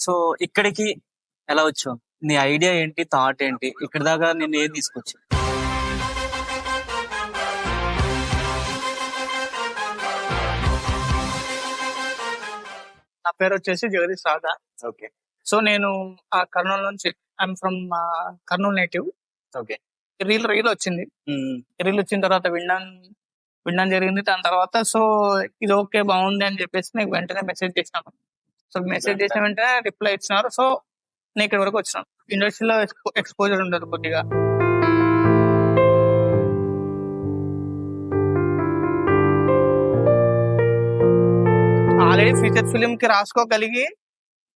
So ఇక్కడికి ఎలా వచ్చావు? నీ ఐడియా ఏంటి? థాట్ ఏంటి? ఇక్కడ దాకా నేను ఏం తీసుకొచ్చా నా పేరు వచ్చేసి జగదీష్ రాధా. ఓకే. సో నేను ఆ కర్నూలు నుంచి I'm from Kurnool native. Okay. Reel reel వచ్చింది. రీల్ వచ్చిన తర్వాత వినడం వినడం జరిగింది. దాని తర్వాత సో ఇది ఓకే బాగుంది అని చెప్పేసి నీకు వెంటనే మెసేజ్ చేసినాను సో మెసేజ్ చేసిన వెంటనే రిప్లై ఇచ్చినారు. సో నేను ఇక్కడ వరకు వచ్చినాను. ఇండస్ట్రీలో ఎక్స్పోజర్ ఉండదు కొద్దిగా. ఆల్రెడీ ఫీచర్ ఫిలిం కి రాసుకోగలిగి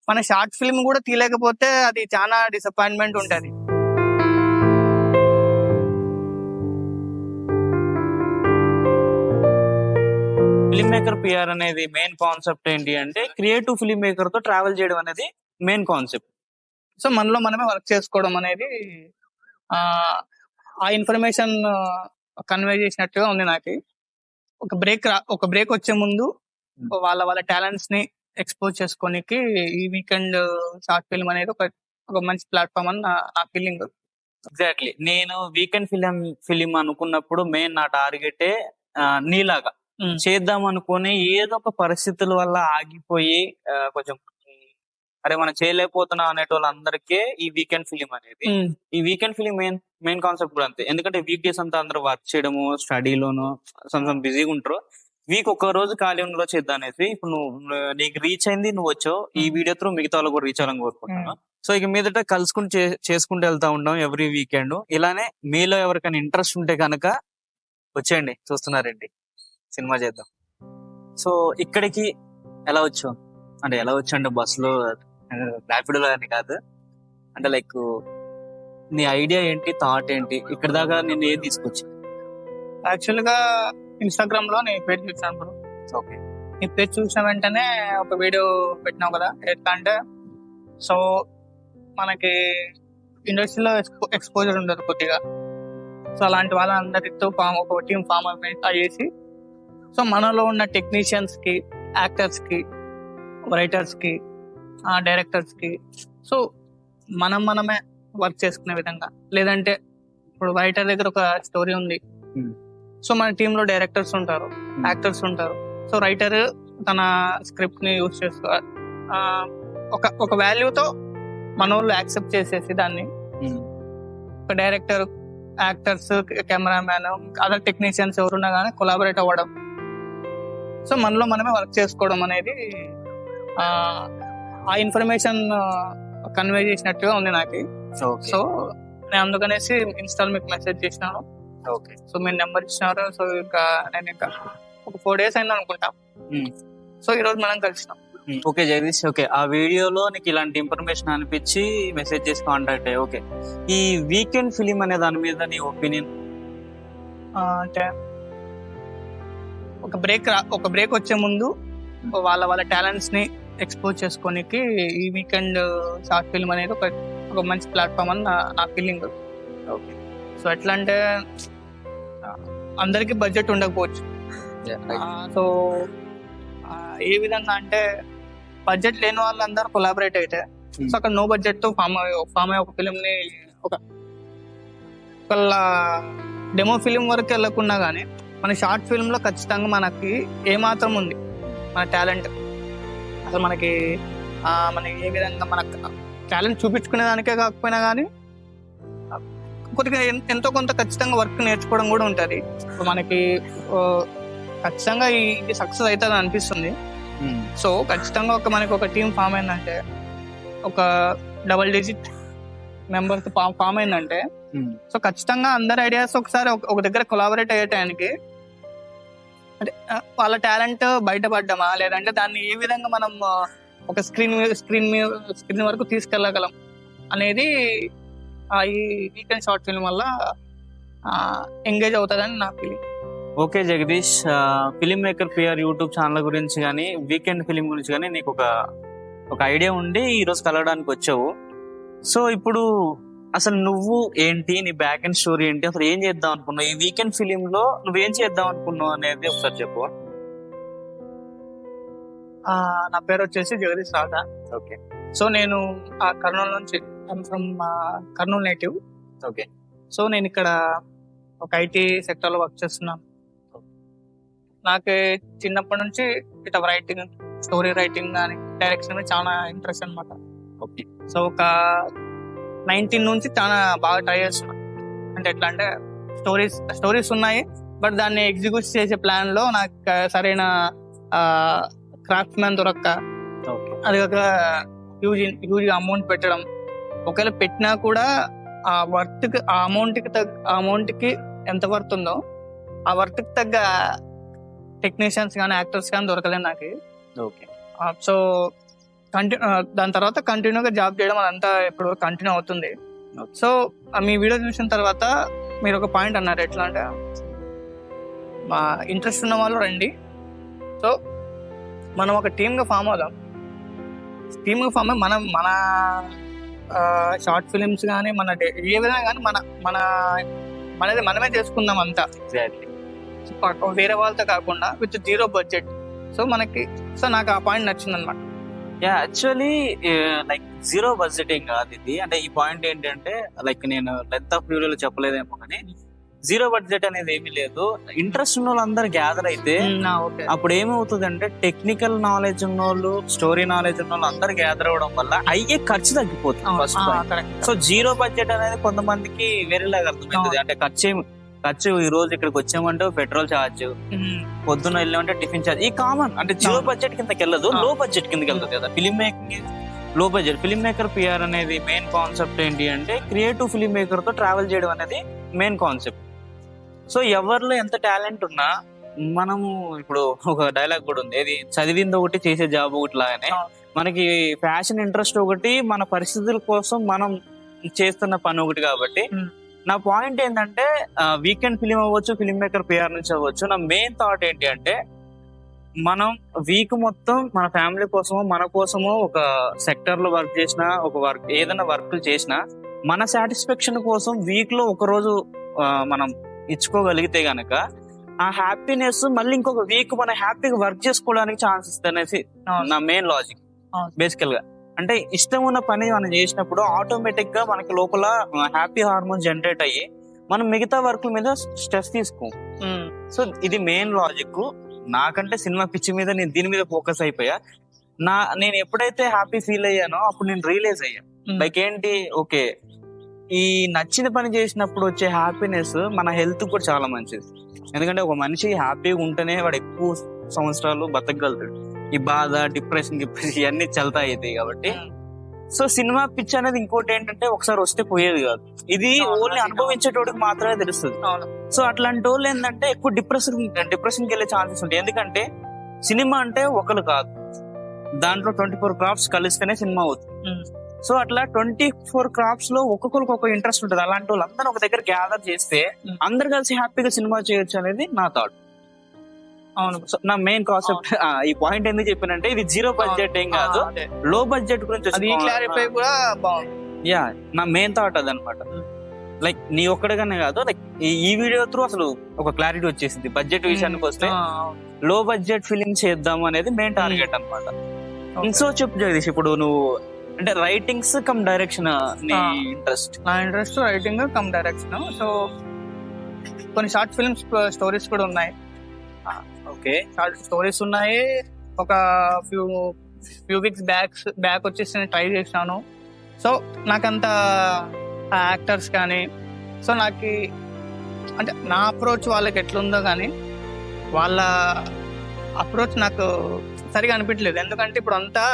మన షార్ట్ ఫిల్మ్ కూడా తీయలేకపోతే అది చాలా డిసప్పాయింట్మెంట్ ఉంటది. ఫిల్మ్ మేకర్ పిఆర్ అనేది మెయిన్ కాన్సెప్ట్ ఏంటి అంటే క్రియేటివ్ ఫిల్మ్ మేకర్తో ట్రావెల్ చేయడం అనేది మెయిన్ కాన్సెప్ట్ సో మనలో మనమే వర్క్ చేసుకోవడం అనేది ఆ ఆ ఇన్ఫర్మేషన్ కన్వే చేసినట్టుగా ఉంది నాకు. ఒక బ్రేక్ ఒక బ్రేక్ వచ్చే ముందు వాళ్ళ వాళ్ళ టాలెంట్స్ని ఎక్స్పోజ్ చేసుకోనికి ఈ వీకెండ్ షార్ట్ ఫిల్మ్ అనేది ఒక ఒక మంచి ప్లాట్ఫామ్ అని నా ఫీలింగ్ ఎగ్జాక్ట్లీ నేను వీకెండ్ ఫిలిం ఫిలిం అనుకున్నప్పుడు మెయిన్ నా టార్గెటే నీలాగా. చేద్దాం అనుకుని ఏదో ఒక పరిస్థితుల వల్ల ఆగిపోయి కొంచెం అరే మనం చేయలేకపోతున్నాం అనేటోళ్ళందరికీ ఈ వీకెండ్ ఫిలిం అనేది. ఈ weekend film main main concept కూడా అంతే. ఎందుకంటే వీక్ డేస్ అంతా అందరూ వర్క్ చేయడము స్టడీలోను సమ్ బిజీగా ఉంటారు. వీక్ ఒక్క రోజు ఖాళీ రోజు చేద్దాం అనేసి ఇప్పుడు నువ్వు నీకు రీచ్ అయింది నువ్వు వచ్చావు. ఈ వీడియో త్రూ మిగతా వాళ్ళు కూడా రీచ్ అవ్వాలని కోరుకుంటున్నాను. సో ఇక మీదట కలుసుకుంటూ చేసుకుంటూ వెళ్తా ఉంటాం ఎవ్రీ వీకెండ్ ఇలానే మీలో ఎవరికైనా ఇంట్రెస్ట్ ఉంటే కనుక వచ్చేయండి. చూస్తున్నారండి సినిమా చేద్దాం. సో ఇక్కడికి ఎలా వచ్చావు? అంటే ఎలా వచ్చా అంటే బస్సులో ర్యాపిడోలో అని కాదు. అంటే లైక్ నీ ఐడియా ఏంటి? థాట్ ఏంటి? ఇక్కడ దాకా నేను ఏం తీసుకొచ్చా యాక్చువల్గా ఇన్స్టాగ్రామ్లో నేను పేజ్ చూసాను బ్రో. ఓకే. నీ పేజ్ చూసిన వెంటనే ఒక వీడియో పెట్టినావు కదా? ఎట్లా అంటే సో మనకి ఇండస్ట్రీలో ఎక్స్పోజర్ ఉండదు కొద్దిగా. సో అలాంటి వాళ్ళందరితో ఫామ్ ఒక టీం ఫామ్ అయ్యేసి సో మనలో ఉన్న టెక్నీషియన్స్కి యాక్టర్స్కి రైటర్స్కి డైరెక్టర్స్కి. సో మనం మనమే వర్క్ చేసుకునే విధంగా. లేదంటే ఇప్పుడు రైటర్ దగ్గర ఒక స్టోరీ ఉంది. Hmm. సో మన టీమ్లో డైరెక్టర్స్ ఉంటారు యాక్టర్స్ ఉంటారు. సో రైటర్ తన స్క్రిప్ట్ని యూజ్ చేస్తూ ఒక ఒక వాల్యూతో మన వాళ్ళు యాక్సెప్ట్ చేసేసి దాన్ని. ఒక director actors cameraman other technicians ఎవరున్నా కానీ కొలాబరేట్ అవ్వడం. సో మనలో మనమే వర్క్ చేసుకోవడం అనేది ఆ, ఇన్ఫర్మేషన్ కన్వే చేసినట్టుగా ఉంది నాకు. సో నేను అందుకనేసి ఇన్స్టాల్ మీకు మెసేజ్ చేసినాను. ఓకే. సో మీరు నెంబర్ ఇచ్చినారు. సో ఇంకా నేను ఇంకా ఒక ఫోర్ డేస్ అయింది అనుకుంటా. సో ఈ రోజు మనం కలిసినాం. ఓకే జగదీష్. ఓకే ఆ వీడియోలో నీకు ఇలాంటి ఇన్ఫర్మేషన్ అనిపించి మెసేజ్ చేసి కాంటాక్ట్ అయ్యి ఓకే. ఈ వీకెండ్ ఫిలిం అనే దాని మీద నీ ఒపీనియన్ అంటే ఒక బ్రేక్ ఒక బ్రేక్ వచ్చే ముందు వాళ్ళ వాళ్ళ టాలెంట్స్ని ఎక్స్పోజ్ చేసుకోనికి ఈ వీకెండ్ షార్ట్ ఫిల్మ్ అనేది ఒక ఒక మంచి ప్లాట్ఫామ్ అని నా ఫీలింగ్ ఓకే సో ఎట్లా అంటే అందరికీ బడ్జెట్ ఉండకపోవచ్చు. సో ఏ విధంగా అంటే బడ్జెట్ లేని వాళ్ళందరూ కొలాబరేట్ అయితే సో అక్కడ నో బడ్జెట్తో ఫామ్ ఫామ్ అయ్యే ఒక ఫిలిం ని ఒక డెమో ఫిలిం వరకు వెళ్ళకుండా కానీ మన షార్ట్ ఫిల్మ్లో ఖచ్చితంగా మనకి ఏ మాత్రం ఉంది. మన టాలెంట్. అసలు మనకి ఆ, మనకి ఏ విధంగా మన టాలెంట్ చూపించుకునే దానికే కాకపోయినా కానీ కొద్దిగా ఎంతో కొంత ఖచ్చితంగా వర్క్ నేర్చుకోవడం కూడా ఉంటుంది. మనకి ఖచ్చితంగా ఈ- ఇది సక్సెస్ అవుతుంది అనిపిస్తుంది. సో ఖచ్చితంగా ఒక మనకి ఒక టీం ఫామ్ అయిందంటే ఒక డబల్ డిజిట్ మెంబర్స్ ఫామ్ అయిందంటే సో ఖచ్చితంగా అందరి ఐడియాస్ ఒకసారి ఒక- దగ్గర కొలాబరేట్ అయ్యేటానికి అంటే వాళ్ళ టాలెంట్ బయటపడ్డమా? లేదంటే దాన్ని ఏ విధంగా మనం ఒక స్క్రీన్ స్క్రీన్ స్క్రీన్ వరకు తీసుకెళ్ళగలం అనేది ఈ వీకెండ్ షార్ట్ ఫిల్మ్ వల్ల ఎంగేజ్ అవుతుందని నా feeling okay Jagadeesh. Film maker PR YouTube channel గురించి కానీ వీకెండ్ ఫిలిం గురించి కానీ నీకు ఒక ఒక ఐడియా ఉండి ఈ రోజు కలవడానికి వచ్చావు సో ఇప్పుడు అసలు నువ్వు ఏంటి నీ బ్యాక్ అండ్ స్టోరీ ఏంటి అసలు ఏం చేద్దాం అనుకున్నావు? ఈ వీకెండ్ ఫిలిం లో నువ్వేం చేద్దాం అనుకున్నావు అనేది ఒకసారి చెప్పు. నా పేరు వచ్చేసి జగదీష్ రాధా. ఓకే. సో నేను ఆ కర్నూలు నుంచి from Kurnool native okay. So నేను ఇక్కడ ఒక ఐటీ సెక్టర్లో వర్క్ చేస్తున్నాను. నాకు చిన్నప్పటి నుంచి ఇట్లా రైటింగ్ స్టోరీ రైటింగ్ కానీ డైరెక్షన్ చాలా ఇంట్రెస్ట్ అన్నమాట. ఓకే. సో ఒక నైన్టీన్ నుంచి చాలా బాగా ట్రై చేస్తున్నా. అంటే ఎట్లా అంటే స్టోరీస్ స్టోరీస్ ఉన్నాయి బట్ దాన్ని ఎగ్జిక్యూట్ చేసే ప్లాన్లో నాకు సరైన క్రాఫ్ట్ మ్యాన్ దొరక్క. అది ఒక హ్యూజ్ హ్యూజ్ అమౌంట్ పెట్టడం. ఒకవేళ పెట్టినా కూడా ఆ వర్త్కి ఆ అమౌంట్కి తగ్గ ఆ అమౌంట్కి ఎంత వర్త్ ఉందో ఆ వర్త్కి తగ్గ టెక్నీషియన్స్ కానీ యాక్టర్స్ కానీ దొరకలేదు నాకు. ఓకే. సో కంటిన్యూ దాని తర్వాత కంటిన్యూగా జాబ్ చేయడం అదంతా ఇప్పుడు కంటిన్యూ అవుతుంది. సో మీ వీడియో చూసిన తర్వాత మీరు ఒక పాయింట్ అన్నారు. ఎట్లా అంటే మా ఇంట్రెస్ట్ ఉన్న వాళ్ళు రండి. సో మనం ఒక టీమ్గా ఫామ్ అవుదాం. టీమ్గా ఫామ్ అయ్యి మనం మన షార్ట్ ఫిలిమ్స్ కానీ మన ఏ విధంగా కానీ మన మన మనది మనమే చేసుకుందాం అంతా. ఎగ్జాక్ట్లీ. వేరే వాళ్ళతో కాకుండా విత్ జీరో బడ్జెట్. సో మనకి సో నాకు ఆ పాయింట్ నచ్చింది అనమాట yeah actually like zero budgeting కాదు ఇది. అంటే ఈ పాయింట్ ఏంటంటే లైక్ నేను లెంత్ ఆఫ్ వీడియోలో చెప్పలేదేమో కానీ జీరో బడ్జెట్ అనేది ఏమీ లేదు. ఇంట్రెస్ట్ ఉన్న వాళ్ళందరూ గ్యాదర్ అయితే ఓకే. అప్పుడు ఏమవుతుంది అంటే టెక్నికల్ నాలెడ్జ్ ఉన్న వాళ్ళు స్టోరీ నాలెడ్జ్ ఉన్న వాళ్ళు అందరు గ్యాదర్ అవ్వడం వల్ల అయ్యే ఖర్చు తగ్గిపోతుంది ఫస్ట్ సో జీరో బడ్జెట్ అనేది కొంతమందికి వేరేలాగా అర్థమవుతుంది. అంటే ఖర్చు ఏమి ఖర్చు ఈ రోజు ఇక్కడికి వచ్చామంటే పెట్రోల్ ఛార్జ్ పొద్దున్న వెళ్ళామంటే టిఫిన్ ఛార్జ్ ఈ కామన్ అంటే జీరో. బడ్జెట్ కిందకి వెళ్ళదు. లో బడ్జెట్ కిందకి వెళ్తుంది కదా ఫిల్మ్ మేకింగ్లో బడ్జెట్ ఫిల్మ్ మేకర్ పిఆర్ అనేది మెయిన్ కాన్సెప్ట్ ఏంటి అంటే క్రియేటివ్ ఫిల్మ్ మేకర్తో ట్రావెల్ చేయడం అనేది మెయిన్ కాన్సెప్ట్ సో ఎవరిలో ఎంత టాలెంట్ ఉన్నా మనము ఇప్పుడు ఒక డైలాగ్ కూడా ఉంది ఏది చదివింది ఒకటి చేసే జాబ్ ఒకటి లాగానే. మనకి ఫ్యాషన్ ఇంట్రెస్ట్ ఒకటి మన పరిస్థితుల కోసం మనం చేస్తున్న పని ఒకటి కాబట్టి. నా పాయింట్ ఏంటంటే వీకెండ్ ఫిలిం అవ్వచ్చు ఫిల్మ్ మేకర్ పిఆర్ నుంచి అవ్వచ్చు నా మెయిన్ థాట్ ఏంటి అంటే మనం వీక్ మొత్తం మన ఫ్యామిలీ కోసమో మన కోసమో ఒక సెక్టర్లో వర్క్ చేసినా ఒక వర్క్ ఏదైనా వర్క్ చేసినా మన సాటిస్ఫాక్షన్ కోసం వీక్లో ఒక రోజు మనం ఇచ్చుకోగలిగితే గనక ఆ హ్యాపీనెస్ మళ్ళీ ఇంకొక వీక్ మనం హ్యాపీగా వర్క్ చేసుకోవడానికి ఛాన్స్ ఇస్తుంది అనేసి నా మెయిన్ లాజిక్. బేసికల్గా అంటే ఇష్టం ఉన్న పని మనం చేసినప్పుడు ఆటోమేటిక్గా మనకి లోపల హ్యాపీ హార్మోన్ జనరేట్ అయ్యి మనం మిగతా వర్క్ మీద స్ట్రెస్ తీసుకోం. సో ఇది మెయిన్ లాజిక్ నాకంటే సినిమా పిచ్చి మీద నేను దీని మీద ఫోకస్ అయిపోయా. నా నేను ఎప్పుడైతే హ్యాపీ ఫీల్ అయ్యానో అప్పుడు నేను రియలైజ్ అయ్యా. లైక్ ఏంటి? ఓకే. ఈ నచ్చిన పని చేసినప్పుడు వచ్చే హ్యాపీనెస్ మన హెల్త్ కూడా చాలా మంచిది. ఎందుకంటే ఒక మనిషి హ్యాపీగా ఉంటేనే వాడు ఎక్కువ సంవత్సరాలు బతకగలుగుతాడు. ఈ బాధ డిప్రెషన్ డిప్రెషన్ ఇవన్నీ చల్తా అవుతాయి కాబట్టి. సో సినిమా పిచ్ అనేది ఇంకోటి ఏంటంటే ఒకసారి వస్తే పోయేది కాదు. ఇది ఓన్లీ అనుభవించేటోడికి మాత్రమే తెలుస్తుంది. సో అట్లాంటి వాళ్ళు ఏంటంటే ఎక్కువ డిప్రెషన్ డిప్రెషన్కి వెళ్ళే ఛాన్సెస్ ఉంటాయి. ఎందుకంటే సినిమా అంటే ఒకరు కాదు. దాంట్లో ట్వంటీ ఫోర్ క్రాఫ్ట్స్ కలిస్తేనే సినిమా అవుతుంది. సో అట్లా ట్వంటీ ఫోర్ క్రాఫ్ట్స్లో ఒక్కొక్కరికి ఒక ఇంట్రెస్ట్ ఉంటుంది. అలాంటి వాళ్ళందరూ ఒక దగ్గర గ్యాదర్ చేస్తే. అందరు కలిసి హ్యాపీగా సినిమా చేయొచ్చు అనేది నా థాట్ అవును. నా మెయిన్ కాన్సెప్ట్ ఈ పాయింట్ ఎందుకు చెప్పానంటే ఇది జీరో బడ్జెట్ ఏం కాదు. అదే. లో బడ్జెట్ గురించి అది క్లారిఫై కూడా బాగుంది. యా నా మెయిన్ థాట్ అదనమాట Mm. లైక్ నీ ఒక్కడిగానే కాదు లైక్ ఈ వీడియో త్రూ అసలు ఒక క్లారిటీ వచ్చేసింది. బడ్జెట్ విషయానికి వస్తే లో బడ్జెట్ ఫిలిం చేద్దాం అనేది మెయిన్ టార్గెట్ అనమాట. సో చెప్పు జగదీష్ ఇప్పుడు నువ్వు అంటే రైటింగ్స్ కమ్ డైరెక్షన్ నీ. ఇంట్రెస్ట్ నా interest writing cum direction so కొన్ని షార్ట్ ఫిల్మ్స్ స్టోరీస్ కూడా ఉన్నాయి. ఓకే. షార్ట్ స్టోరీస్ ఉన్నాయి. ఒక few few weeks backs back వచ్చేసి నేను ట్రై చేసినాను సో నాకంత యాక్టర్స్ కానీ సో నాకు అంటే నా అప్రోచ్ వాళ్ళకి ఎట్లుందో కానీ వాళ్ళ అప్రోచ్ నాకు సరిగా అనిపించలేదు. ఎందుకంటే ఇప్పుడు అంతా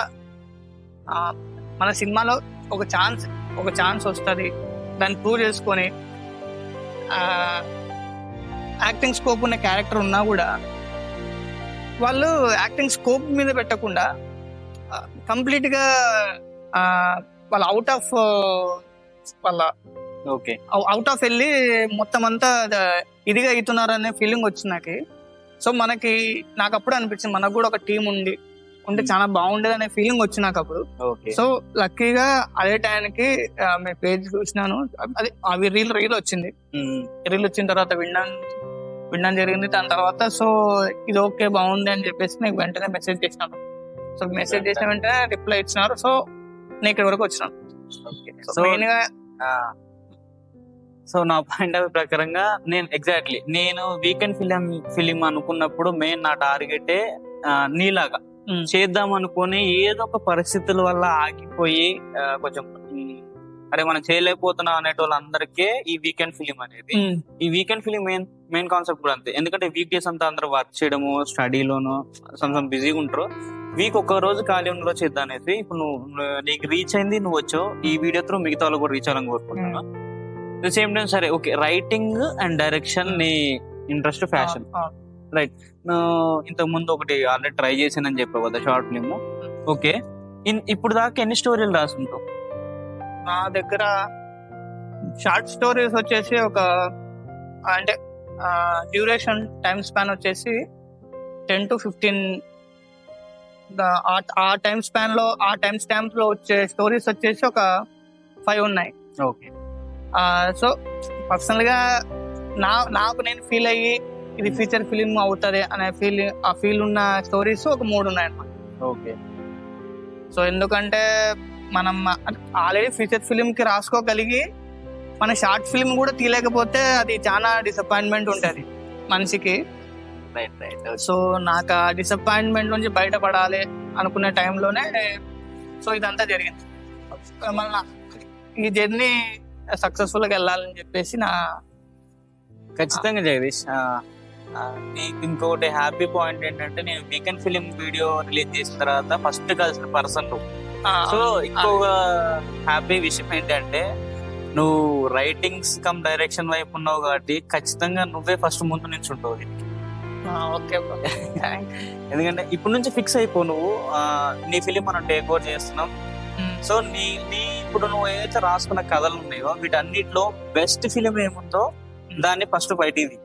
మన సినిమాలో ఒక ఛాన్స్ ఒక ఛాన్స్ వస్తుంది. దాన్ని ప్రూవ్ చేసుకొని యాక్టింగ్ స్కోప్ ఉన్న క్యారెక్టర్ ఉన్నా కూడా వాళ్ళు యాక్టింగ్ స్కోప్ మీద పెట్టకుండా కంప్లీట్గా ఆ, వాళ్ళ అవుట్ ఆఫ్ వాళ్ళ ఓకే. అవుట్ ఆఫ్ వెళ్ళి మొత్తం అంతా ఇదిగా అవుతున్నారు అనే ఫీలింగ్ వచ్చింది నాకు. సో మనకి నాకు అప్పుడు అనిపించింది మనకు కూడా ఒక టీం ఉంది ఉంటే చాలా బాగుండేది అనే ఫీలింగ్ వచ్చింది నాకు అప్పుడు. సో లక్కీగా అదే టైంకి మీ పేజ్ చూసినాను అదే అవి రీల్ రీల్ వచ్చింది. రీల్ వచ్చిన తర్వాత వినడం వినడం జరిగింది. దాని తర్వాత సో ఇది ఓకే బాగుంది అని చెప్పేసి నీకు వెంటనే మెసేజ్ చేసినాను. సో మెసేజ్ చేసిన వెంటనే రిప్లై ఇచ్చినారు. సో నేను ఇక్కడ వరకు వచ్చినాను. సో మెయిన్గా సో నా పాయింట్ ఆఫ్ ప్రకారంగా నేను ఎగ్జాక్ట్లీ నేను వీకెండ్ ఫిలిం ఫిలిం అనుకున్నప్పుడు మెయిన్ నా టార్గెటే నీలాగా. చేద్దాం అనుకుని ఏదో ఒక పరిస్థితుల వల్ల ఆగిపోయి కొంచెం అరే మనం చేయలేకపోతున్నాం అనేటోళ్ళందరికీ ఈ వీకెండ్ ఫిలిం అనేది. ఈ weekend film main main concept కూడా అంతే. ఎందుకంటే వీక్ డేస్ అంతా అందరూ వర్క్ చేయడము స్టడీలోను సమ్ బిజీగా ఉంటారు. వీక్ ఒక్క రోజు ఖాళీ ఉన్న రోజు చేద్దాం అనేసి ఇప్పుడు నువ్వు నీకు రీచ్ అయింది నువ్వు వచ్చావు. ఈ వీడియో త్రూ మిగతా వాళ్ళు కూడా రీచ్ అవ్వాలని కోరుకుంటున్నాను. ద సేమ్ టైం సరే ఓకే రైటింగ్ అండ్ డైరెక్షన్ నీ ఇంట్రెస్ట్ ఫ్యాషన్ ఆ, ఇంతకు ముందు ఒకటి ఆల్రెడీ ట్రై చేశానని చెప్పావు కదా షార్ట్ ఫిలిం ఓకే ఇన్- ఇప్పుడు దాకా ఎన్ని స్టోరీలు రాసుంటావు? నా దగ్గర షార్ట్ స్టోరీస్ వచ్చేసి ఒక అంటే డ్యూరేషన్ టైం స్పాన్ వచ్చేసి టెన్ టు ఫిఫ్టీన్ ఆ టైం స్పాన్లో ఆ టైం స్టాంప్లో వచ్చే స్టోరీస్ వచ్చేసి ఒక ఫైవ్ ఉన్నాయి. ఓకే. సో పర్సనల్గా నా నాకు నేను ఫీల్ అయ్యి ఇది ఫీచర్ ఫిలిం అవుతుంది అనే ఫీల్ ఆ ఫీల్ ఉన్న స్టోరీస్ ఒక మూడు ఉన్నాయి అన్నమాట ఓకే. సో ఎందుకంటే మనం ఆల్రెడీ ఫీచర్ ఫిలిం కి రాసుకోగలిగి మన షార్ట్ ఫిలిం కూడా తీయలేకపోతే అది చాలా డిసప్పాయింట్మెంట్ ఉంటుంది మనిషికి. రైట్ రైట్ సో నాకు ఆ డిసప్పాయింట్మెంట్ నుంచి బయటపడాలి అనుకునే టైంలోనే సో ఇదంతా జరిగింది. మళ్ళీ ఈ జర్నీ సక్సెస్ఫుల్గా వెళ్ళాలని చెప్పేసి నా ఖచ్చితంగా జగదీష్ నీకు ఇంకొకటి హ్యాపీ పాయింట్ ఏంటంటే నేను వీకెండ్ ఫిలిం వీడియో రిలీజ్ చేసిన తర్వాత ఫస్ట్ కలిసిన పర్సన్ సో ఇంకొక హ్యాపీ విషయం ఏంటంటే నువ్వు రైటింగ్స్ కమ్ డైరెక్షన్ వైపు ఉన్నావు కాబట్టి ఖచ్చితంగా నువ్వే ఫస్ట్ ముందు నుంచి ఉంటావు ఓకే ఎందుకంటే ఇప్పుడు నుంచి ఫిక్స్ అయిపో నువ్వు. నీ ఫిలిం మనం టేక్ ఓవర్ చేస్తున్నాం. సో నీ నీ ఇప్పుడు నువ్వు ఏదైతే రాసుకున్న కథలు ఉన్నాయో వీటన్నిటిలో బెస్ట్ ఫిలిం ఏముందో దాన్ని ఫస్ట్ బయటిది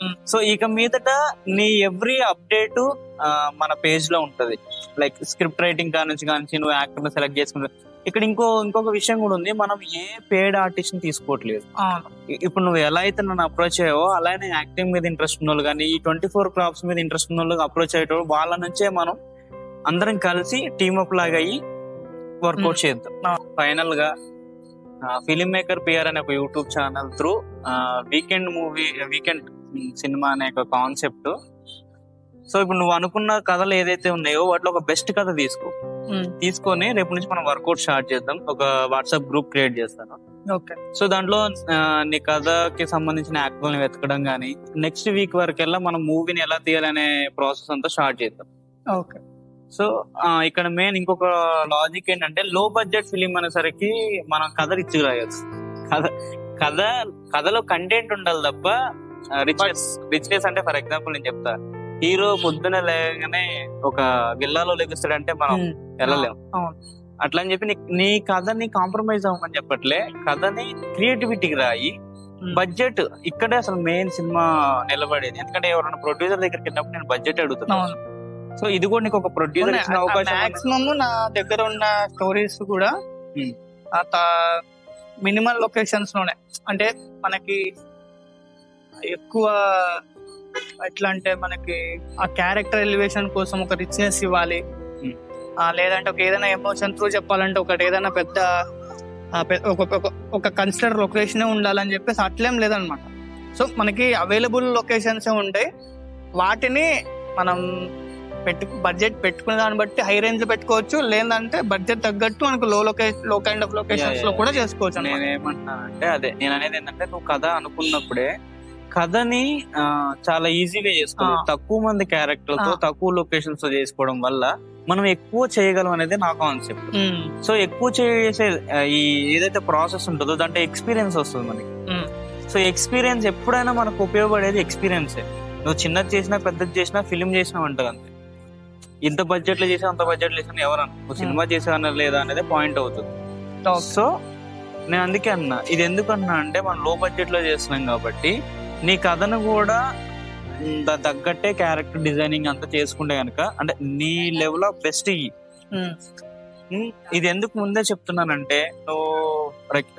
Mm. సో ఇక మీదట నీ ఎవ్రీ అప్డేట్ మన పేజ్లో ఉంటది. లైక్ స్క్రిప్ట్ రైటింగ్ కా నుంచి కానీ నువ్వు యాక్టర్ సెలెక్ట్ చేసుకుంటా ఇక్కడ ఇంకో ఇంకొక విషయం కూడా ఉంది. మనం ఏ పేడ్ ఆర్టిస్ట్ని తీసుకోవట్లేదు. ఇప్పుడు నువ్వు ఎలా అయితే నన్ను అప్రోచ్ అయ్యావో అలానే యాక్టింగ్ మీద ఇంట్రెస్ట్ ఉన్న వాళ్ళు కానీ ఈ ట్వంటీ ఫోర్ క్రాప్స్ మీద ఇంట్రెస్ట్ ఉన్న వాళ్ళు అప్రోచ్ అయ్యేటప్పుడు వాళ్ళ నుంచే మనం అందరం కలిసి టీమ్ అప్ లాగా అయ్యి వర్కౌట్ చేద్దాం. ఫైనల్గా ఫిలిం మేకర్ పిఆర్ అనే ఒక YouTube channel through weekend movie weekend cinema అనే ఒక కాన్సెప్ట్ సో ఇప్పుడు నువ్వు అనుకున్న కథలు ఏదైతే ఉన్నాయో వాటిలో ఒక బెస్ట్ కథ తీసుకో. తీసుకొని రేపు నుంచి మనం వర్కౌట్ స్టార్ట్ చేద్దాం. ఒక వాట్సాప్ గ్రూప్ క్రియేట్ చేస్తాను. ఓకే. సో దాంట్లో నీ కథకి సంబంధించిన యాక్టర్ని వెతకడం కానీ నెక్స్ట్ వీక్ వరకెల్లా మనం మూవీని ఎలా తీయాలనే ప్రాసెస్ అంతా స్టార్ట్ చేద్దాం. ఓకే. సో ఇక్కడ మెయిన్ ఇంకొక లాజిక్ ఏంటంటే లో బడ్జెట్ ఫిలిం అనేసరికి మనం కథ రిచ్ రాయొచ్చు. కథ కథ కథలో కంటెంట్ ఉండాలి తప్ప రిచ్నెస్ రిచ్నెస్ అంటే ఫర్ ఎగ్జాంపుల్ నేను చెప్తా. హీరో పొద్దున లేగానే ఒక విల్లాలో లెగుస్తాడంటే మనం వెళ్ళలేము అవును. అట్లా అని చెప్పి నీ- నీ కథని కాంప్రమైజ్ అవ్వమని చెప్పట్లే. కథని క్రియేటివిటీకి రాయి. బడ్జెట్ ఇక్కడే అసలు మెయిన్ సినిమా నిలబడేది. ఎందుకంటే ఎవరైనా ప్రొడ్యూసర్ దగ్గరికి వెళ్ళినప్పుడు నేను బడ్జెట్ అడుగుతున్నాను సో ఇది కూడా నీకు ఒక ప్రొడ్యూసర్ ఇచ్చిన అవకాశం. మాక్సిమం నా దగ్గర ఉన్న స్టోరీస్ కూడా. మినిమల్ లొకేషన్స్లోనే. అంటే మనకి ఎక్కువ ఎట్లా అంటే మనకి ఆ క్యారెక్టర్ ఎలివేషన్ కోసం ఒక రిచ్నెస్ ఇవ్వాలి. లేదంటే ఒక ఏదైనా ఎమోషన్ త్రూ చెప్పాలంటే ఒకటి ఏదైనా పెద్ద ఒక- కన్సిడర్ లొకేషన్ ఉండాలని చెప్పేసి అట్లేం లేదనమాట సో మనకి అవైలబుల్ లొకేషన్స్ ఉంటాయి వాటిని మనం పెట్టు బడ్జెట్ పెట్టుకునే దాన్ని బట్టి హై రేంజ్లో పెట్టుకోవచ్చు లేదంటే బడ్జెట్ తగ్గట్టు మనకు లో లొకేషన్లో కైండ్ ఆఫ్ లొకేషన్స్లో కూడా చేసుకోవచ్చు అన్నమాట. నేనేమంటున్నానంటే అదే నేను అనేది ఏంటంటే నువ్వు కథ అనుకున్నప్పుడే కథని చాలా ఈజీగా చేసుకోవాలి. తక్కువ మంది క్యారెక్టర్తో ఆ. తక్కువ లొకేషన్స్తో చేసుకోవడం వల్ల మనం ఎక్కువ చేయగలం అనేది నా కాన్సెప్ట్ సో ఎక్కువ చేసే ఈ ఏదైతే ప్రాసెస్ ఉంటుందో దాంట్లో ఎక్స్పీరియన్స్ వస్తుంది మనకి. సో ఎక్స్పీరియన్స్ ఎప్పుడైనా మనకు ఉపయోగపడేది ఎక్స్పీరియన్సే నువ్వు చిన్నది చేసినా పెద్దది చేసినా ఫిలిం చేసినా అంటారు అంతే. ఇంత బడ్జెట్లో చేసినా అంత బడ్జెట్లో చేసినా ఎవరన్నా. నువ్వు సినిమా చేసావన్నా లేదా అనేది పాయింట్ అవుతుంది. సో నేను అందుకే అన్నా. ఇది ఎందుకు అన్నా అంటే మనం లో బడ్జెట్లో చేస్తున్నాం కాబట్టి నీ కథను కూడా తగ్గట్టే క్యారెక్టర్ డిజైనింగ్ అంతా చేసుకుంటే గనుక అంటే నీ లెవెల్ ఆఫ్ బెస్ట్ ఉమ్, ఇది ఎందుకు ముందే చెప్తున్నానంటే నువ్వు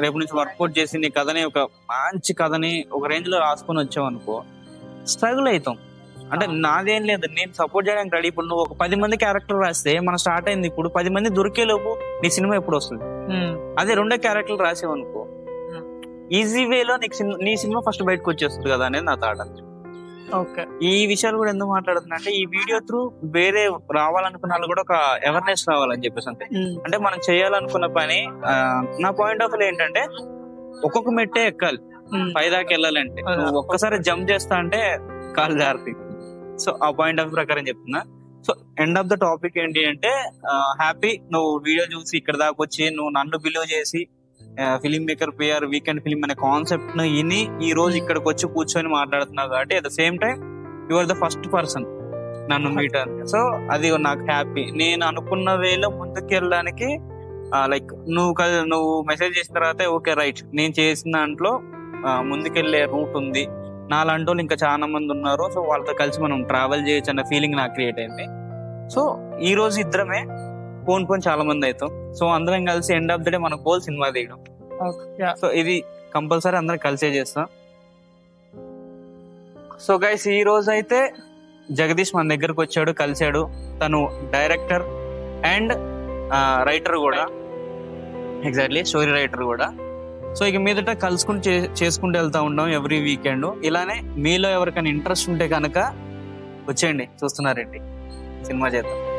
రేపు నుంచి వర్కౌట్ చేసి నీ కథని ఒక మంచి కథని ఒక రేంజ్లో రాసుకొని వచ్చావు అనుకో స్ట్రగుల్ అవుతాం అంటే నాదేం లేదు నేను సపోర్ట్ చేయడానికి రెడీ. ఇప్పుడు నువ్వు ఒక పది మంది క్యారెక్టర్ రాస్తే మనం స్టార్ట్ అయింది ఇప్పుడు పది మంది దొరికే లోపు నీ సినిమా ఎప్పుడు వస్తుంది? అదే రెండో క్యారెక్టర్ రాసేవు అనుకో Hmm. ఈజీ వేలో నీకు సినిమా నీ సినిమా ఫస్ట్ బయటకు వచ్చేస్తుంది కదా అనేది నా థాట్ ఈ విషయాలు కూడా ఎందుకు మాట్లాడుతున్నా అంటే ఈ వీడియో త్రూ వేరే రావాలనుకున్న వాళ్ళు కూడా ఒక అవేర్నెస్ రావాలని చెప్పేసి అంతే. అంటే మనం చేయాలనుకున్న పని నా పాయింట్ ఆఫ్ వ్యూ ఏంటంటే ఒక్కొక్క మెట్టే ఎక్కాలి. ఉమ్, పై దాకా వెళ్ళాలంటే ఒక్కసారి జంప్ చేస్తా అంటే కాలు జారుతుంది సో ఆ పాయింట్ ఆఫ్ ప్రకారం చెప్తున్నా. So end of the topic ఏంటి అంటే హ్యాపీ నువ్వు వీడియో చూసి ఇక్కడ దాకా వచ్చి నువ్వు నన్ను బిలీవ్ చేసి film maker PR weekend film అనే కాన్సెప్ట్ను విని ఈ రోజు ఇక్కడికి వచ్చి కూర్చొని మాట్లాడుతున్నావు కాబట్టి at the same time you are the first person నన్ను మీట్ సో అది నాకు హ్యాపీ నేను అనుకున్న వేలో ముందుకు వెళ్ళడానికి లైక్ నువ్వు నువ్వు మెసేజ్ చేసిన తర్వాత ఓకే రైట్ నేను చేసిన దాంట్లో ముందుకెళ్ళే ముందుకెళ్ళే రూట్ ఉంది నాలాంటి వాళ్ళు ఇంకా చాలా మంది ఉన్నారు. సో వాళ్ళతో కలిసి మనం ట్రావెల్ చేయొచ్చు అన్న ఫీలింగ్ నాకు క్రియేట్ అయింది. సో ఈ రోజు ఇద్దరమే పోన్ పోన్ చాలా మంది అవుతాం. సో అందరం కలిసి ఎండ్ ఆఫ్ ద డే మన గోల్ సినిమా తీయడం. సో ఇది కంపల్సరీ అందరం కలిసే చేస్తాం. సో గైస్ ఈ రోజు అయితే జగదీష్ మన దగ్గరకు వచ్చాడు కలిశాడు. తను డైరెక్టర్ అండ్ రైటర్ కూడా. ఎగ్జాక్ట్లీ స్టోరీ రైటర్ కూడా. సో ఇక మీదట కలుసుకుని చే- చేసుకుంటూ వెళ్తా ఉంటాం ఎవ్రీ వీకెండ్ ఇలానే మీలో ఎవరికైనా ఇంట్రెస్ట్ ఉంటే కనుక వచ్చేయండి. చూస్తున్నారండి. సినిమా చేద్దాం.